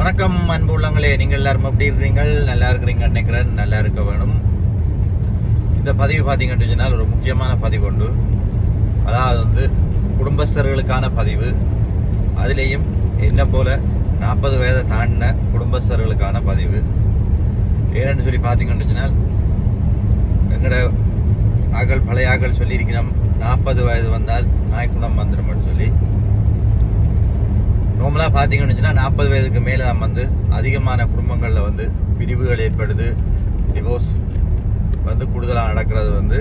வணக்கம் அன்பு உள்ளங்களே. நீங்கள் எல்லாரும் எப்படி இருக்கிறீங்கள் நல்லா இருக்கிறீங்க நினைக்கிறேன். நல்லா இருக்க வேணும். இந்த பதிவு பார்த்தீங்கன்னு சொன்னால் ஒரு முக்கியமான பதிவு உண்டு. அதாவது வந்து குடும்பஸ்தர்களுக்கான பதிவு. அதுலேயும் என்ன போல நாற்பது வயதை தாண்டின குடும்பஸ்தர்களுக்கான பதிவு. ஏன்னு சொல்லி பார்த்தீங்கன்னு சொன்னால் எங்களோட ஆக்கள் பழைய ஆக்கள் சொல்லியிருக்கிறோம் நாற்பது வயது வந்தால் நாய்க்குணம் வந்துடும் சொல்லி. நார்மலாக பார்த்தீங்கன்னு வச்சுன்னா நாற்பது வயதுக்கு மேலே தான் வந்து அதிகமான குடும்பங்களில் வந்து பிரிவுகள் ஏற்படுது. டிவோர்ஸ் வந்து கூடுதலாக நடக்கிறது வந்து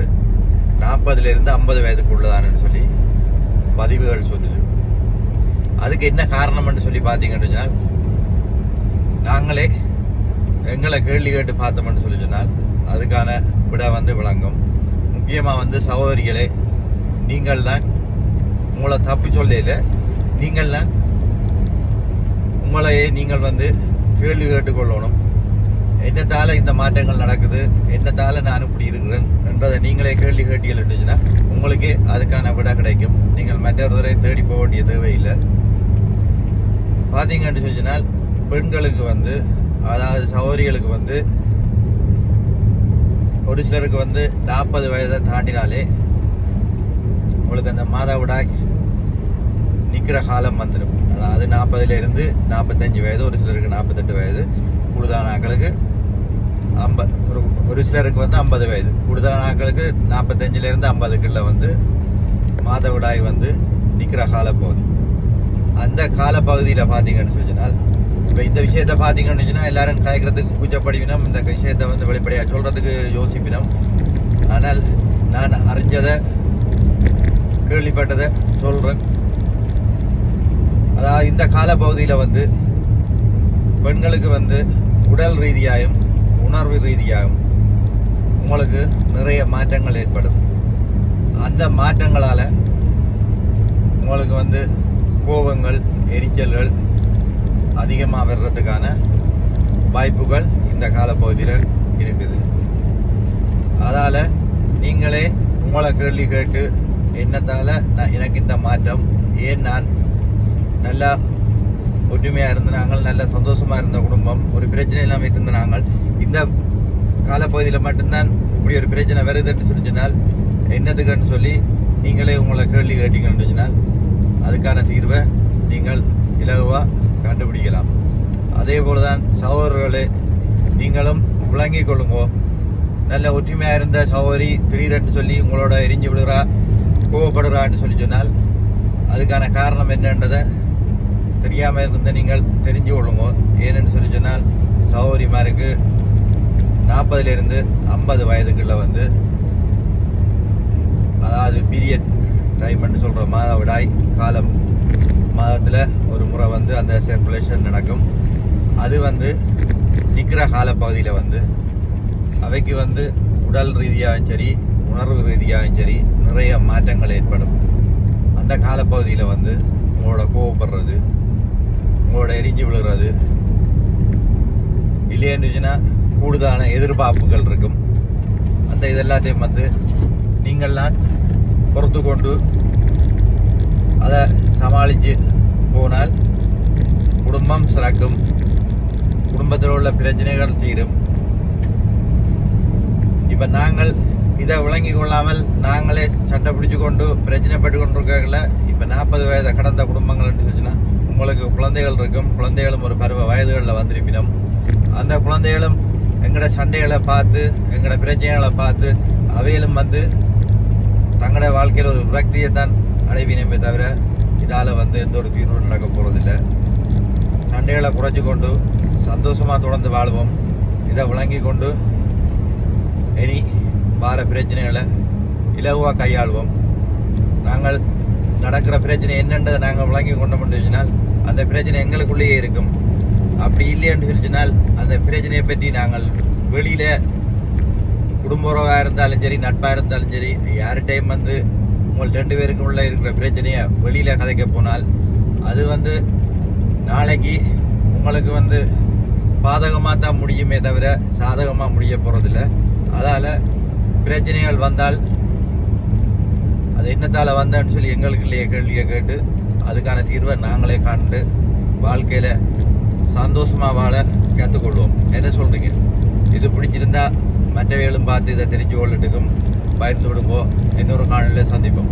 நாற்பதுலேருந்து ஐம்பது வயதுக்குள்ளதான்னு சொல்லி பதிவுகள் சொல்லுது. அதுக்கு என்ன காரணம்னு சொல்லி பார்த்தீங்கன்னு சொன்னால் நாங்களே எங்களை கேள்வி கேட்டு பார்த்தோம்னு சொல்லி சொன்னால் அதுக்கான விட வந்து விளங்கும். முக்கியமாக வந்து சகோதரிகளே நீங்கள் தான் உங்களை தப்பு சொல்லல நீங்கள் தான் உங்களையே நீங்கள் வந்து கேள்வி கேட்டுக்கொள்ளணும். என்னத்தால் இந்த மாற்றங்கள் நடக்குது? என்னத்தால் நான் இப்படி இருக்கிறேன் என்றதை நீங்களே கேள்வி கேட்டீங்கன்னா உங்களுக்கே அதுக்கான விட கிடைக்கும். நீங்கள் மற்றொருவரை தேடி போக வேண்டிய தேவையில்லை. பார்த்தீங்கன்னு சொன்னால் பெண்களுக்கு வந்து அதாவது சகோதரிகளுக்கு வந்து ஒரு சிலருக்கு வந்து நாற்பது வயதை தாண்டினாலே உங்களுக்கு அந்த மாதவிடாய் நிற்கிற காலம் வந்துடும். அதாவது நாற்பதுலேருந்து நாற்பத்தஞ்சு வயது ஒரு சிலருக்கு நாற்பத்தெட்டு வயது கூடுதலான ஆக்களுக்கு ஐம்ப ஒரு ஒரு சிலருக்கு வந்து ஐம்பது வயது கூடுதலான ஆக்களுக்கு நாற்பத்தஞ்சிலேருந்து ஐம்பதுக்குள்ள வந்து மாதவிடாய் வந்து நிற்கிற காலப்பகுதி. அந்த காலப்பகுதியில் பார்த்தீங்கன்னு சொன்னால் இப்போ இந்த விஷயத்தை பார்த்தீங்கன்னு சொன்னால் எல்லாரும் கலைக்கிறதுக்கு பூஜைப்படுவினோம் இந்த விஷயத்தை வந்து வெளிப்படையாக சொல்கிறதுக்கு யோசிப்பினோம். ஆனால் நான் அறிஞ்சதை கேள்விப்பட்டதை சொல்கிறேன் இந்த காலப்பகுதியில் வந்து பெண்களுக்கு வந்து உடல் ரீதியாயும் உணர்வு ரீதியாகவும் உங்களுக்கு நிறைய மாற்றங்கள் ஏற்படும். அந்த மாற்றங்களால் உங்களுக்கு வந்து கோபங்கள் எரிச்சல்கள் அதிகமாக வர்றதுக்கான வாய்ப்புகள் இந்த காலப்பகுதியில் இருக்குது. அதால் நீங்களே உங்களை கேள்வி கேட்டு என்னத்தால் நான் எனக்கு இந்த மாற்றம் ஏன் நான் நல்லா ஒற்றுமையாக இருந்த நாங்கள் நல்ல சந்தோஷமாக இருந்த குடும்பம் ஒரு பிரச்சனை இல்லாமல் இருந்த நாங்கள். இந்த காலப்பகுதியில் மட்டும்தான் இப்படி ஒரு பிரச்சனை வருதுன்னு சொல்லி சொன்னால் என்னதுக்குன்னு சொல்லி நீங்களே உங்களை கேள்வி கேட்டீங்கன்னு சொன்னால் அதுக்கான தீர்வை நீங்கள் இலகுவாக கண்டுபிடிக்கலாம். அதே போல தான் சகோதரர்களே நீங்களும் விளங்கிக் கொள்ளுங்கோ. நல்ல ஒற்றுமையாக இருந்த சகோதரி திடீரென்று சொல்லி உங்களோட எரிஞ்சு விடுறா கோவப்படுறான்னு சொல்லி சொன்னால் அதுக்கான காரணம் என்னன்றதை தெரியாமல் இருந்த நீங்கள் தெரிஞ்சு கொள்ளுங்க. ஏன்னு சொல்லி சொன்னால் சகோதரிமாருக்கு நாற்பதுலேருந்து ஐம்பது வயதுக்குள்ள வந்து அதாவது பீரியட் டைம்னு சொல்கிற மாதவிடாய் காலம் மாதத்தில் ஒரு முறை வந்து அந்த சர்க்குலேஷன் நடக்கும். அது வந்து நிற்கிற காலப்பகுதியில் வந்து அவைக்கு வந்து உடல் ரீதியாகவும் சரி உணர்வு ரீதியாகவும் சரி நிறைய மாற்றங்கள் ஏற்படும். அந்த காலப்பகுதியில் வந்து உங்களோட கோவப்படுறது உங்களோட எரிஞ்சு விழுறது. இல்லைன்னு கூடுதலான எதிர்பார்ப்புகள் இருக்கும். அந்த இதெல்லாத்தையும் வந்து நீங்கள்லாம் பொறுத்து கொண்டு அதை சமாளித்து போனால் குடும்பம் சிறக்கும். குடும்பத்தில் உள்ள பிரச்சனைகள் தீரும். இப்போ நாங்கள் இதை விளங்கி கொள்ளாமல் நாங்களே சட்டை பிடிச்சு கொண்டு பிரச்சனைப்பட்டு கொண்டிருக்கல இப்போ நாற்பது வயதை கடந்த குடும்பங்கள்னு சொன்னால் உங்களுக்கு குழந்தைகள் இருக்கும். குழந்தைகளும் ஒரு பருவ வயதுகளில் வந்திருப்பினும் அந்த குழந்தைகளும் எங்களோட சண்டைகளை பார்த்து எங்களோட பிரச்சனைகளை பார்த்து அவையிலும் வந்து தங்களோட வாழ்க்கையில் ஒரு விரக்தியை தான் அடைவினமே தவிர இதால் வந்து எந்த ஒரு தீர்வும் நடக்க போகிறதில்ல சண்டைகளை குறைச்சி கொண்டு சந்தோஷமாக தொடர்ந்து வாழ்வோம். இதை விளங்கி கொண்டு இனி வார பிரச்சனைகளை இலகுவாக கையாள்வோம். நாங்கள் நடக்கிற பிரச்சனை என்னன்றதை நாங்கள் விளங்கி கொண்டோம் சொன்னால் அந்த பிரச்சனை எங்களுக்குள்ளேயே இருக்கும். அப்படி இல்லைன்னு சொல்லிச்சுனால் அந்த பிரச்சனையை பற்றி நாங்கள் வெளியில் குடும்ப உறவாக இருந்தாலும் சரி நட்பாக இருந்தாலும் சரி யார்கிட்டையும் வந்து உங்கள் ரெண்டு பேருக்கும் உள்ள இருக்கிற பிரச்சனையை வெளியில் கதைக்க போனால் அது வந்து நாளைக்கு உங்களுக்கு வந்து பாதகமாக தான் முடியுமே தவிர சாதகமாக முடிய போகிறதில்ல அதால் பிரச்சனைகள் வந்தால் அது என்னத்தால் வந்தேன்னு சொல்லி எங்களுக்குள்ளேயே கேள்வியை கேட்டு அதுக்கான தீர்வை நாங்களே காண்டு வாழ்க்கையில் சந்தோஷமாக வாழ கற்றுக்கொள்வோம். என்ன சொல்கிறீங்க இது பிடிச்சிருந்தா மற்றவைகளும் பார்த்து இதை தெரிஞ்சு கொள்ளட்டுக்கும் பயந்து விடுங்கோ. இன்னொரு காணொலியில் சந்திப்போம்.